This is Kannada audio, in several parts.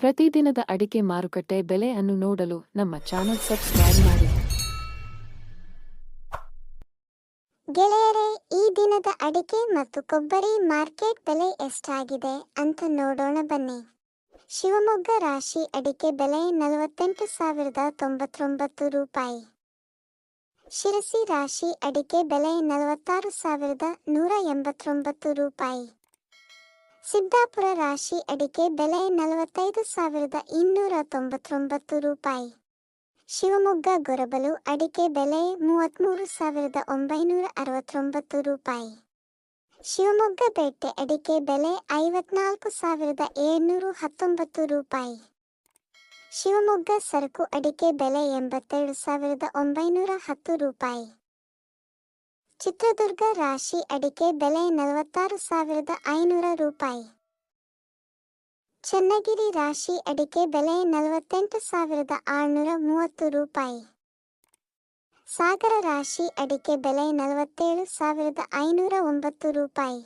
ಪ್ರತಿದಿನದ ಅಡಿಕೆ ಮಾರುಕಟ್ಟೆ ಬೆಲೆ ಅನ್ನು ನೋಡಲು ನಮ್ಮ ಚಾನೆಲ್ ಸಬ್ಸ್ಕ್ರೈಬ್ ಮಾಡಿ. ಗೆಳೆಯರೇ, ಈ ದಿನದ ಅಡಿಕೆ ಮತ್ತು ಕೊಬ್ಬರಿ ಮಾರ್ಕೆಟ್ ಬೆಲೆ ಎಷ್ಟಾಗಿದೆ ಅಂತ ನೋಡೋಣ ಬನ್ನಿ. ಶಿವಮೊಗ್ಗ ರಾಶಿ ಅಡಿಕೆ ಬೆಲೆ ನಲವತ್ತೆಂಟು ಸಾವಿರದ ತೊಂಬತ್ತೊಂಬತ್ತು ರೂಪಾಯಿ. ಶಿರಸಿ ರಾಶಿ ಅಡಿಕೆ ಬೆಲೆ ನಲವತ್ತಾರು ಸಾವಿರದ ನೂರ ಎಂಬತ್ತೊಂಬತ್ತು ರೂಪಾಯಿ. ಸಿದ್ದಾಪುರ ರಾಶಿ ಅಡಿಕೆ ಬೆಲೆ ನಲವತ್ತೈದು ಸಾವಿರದ ಇನ್ನೂರ ತೊಂಬತ್ತೊಂಬತ್ತು ರೂಪಾಯಿ. ಶಿವಮೊಗ್ಗ ಗೊರಬಲು ಅಡಿಕೆ ಬೆಲೆ ಮೂವತ್ತ್ಮೂರು ಸಾವಿರದ ಒಂಬೈನೂರ ಅರವತ್ತೊಂಬತ್ತು ರೂಪಾಯಿ. ಶಿವಮೊಗ್ಗ ಪೇಟೆ ಅಡಿಕೆ ಬೆಲೆ ಐವತ್ನಾಲ್ಕು ಸಾವಿರದ ಏಳ್ನೂರು ಹತ್ತೊಂಬತ್ತು ರೂಪಾಯಿ. ಶಿವಮೊಗ್ಗ ಸರಕು ಅಡಿಕೆ ಬೆಲೆ ಎಂಬತ್ತೆರಡು ಸಾವಿರದ ಒಂಬೈನೂರ ಹತ್ತು ರೂಪಾಯಿ. ಚಿತ್ರದುರ್ಗ ರಾಶಿ ಅಡಿಕೆ ಬೆಲೆ ನಲವತ್ತಾರು ಸಾವಿರದ ಐನೂರ ರೂಪಾಯಿ. ಚನ್ನಗಿರಿ ರಾಶಿ ಅಡಿಕೆ ಬೆಲೆ ನಲವತ್ತೆಂಟು ಸಾವಿರದ ಆರುನೂರ ಮೂವತ್ತು ರೂಪಾಯಿ. ಸಾಗರ ರಾಶಿ ಅಡಿಕೆ ಬೆಲೆ ನಲವತ್ತೇಳು ಸಾವಿರದ ಐನೂರ ಒಂಬತ್ತು ರೂಪಾಯಿ.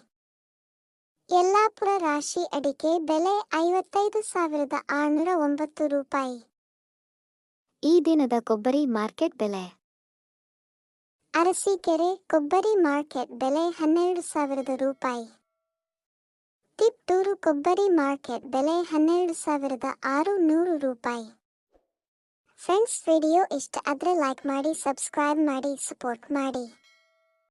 ಯಲ್ಲಾಪುರ ರಾಶಿ ಅಡಿಕೆ ಬೆಲೆ ಐವತ್ತೈದು ಸಾವಿರದ ಆರುನೂರ ಒಂಬತ್ತು ರೂಪಾಯಿ. ಈ ದಿನದ ಕೊಬ್ಬರಿ ಮಾರ್ಕೆಟ್ ಬೆಲೆ ಅರಸೀಕೆರೆ ಕೊಬ್ಬರಿ ಮಾರ್ಕೆಟ್ ಬೆಲೆ ಹನ್ನೆರಡು ಸಾವಿರದ ರೂಪಾಯಿ. ತಿಪ್ಟೂರು ಕೊಬ್ಬರಿ ಮಾರ್ಕೆಟ್ ಬೆಲೆ ಹನ್ನೆರಡು ಸಾವಿರದ ಆರು ನೂರು ರೂಪಾಯಿ. ಫ್ರೆಂಡ್ಸ್, ವಿಡಿಯೋ ಇಷ್ಟ ಆದರೆ ಲೈಕ್ ಮಾಡಿ ಸಬ್ಸ್ಕ್ರೈಬ್ ಮಾಡಿ ಸಪೋರ್ಟ್ ಮಾಡಿ.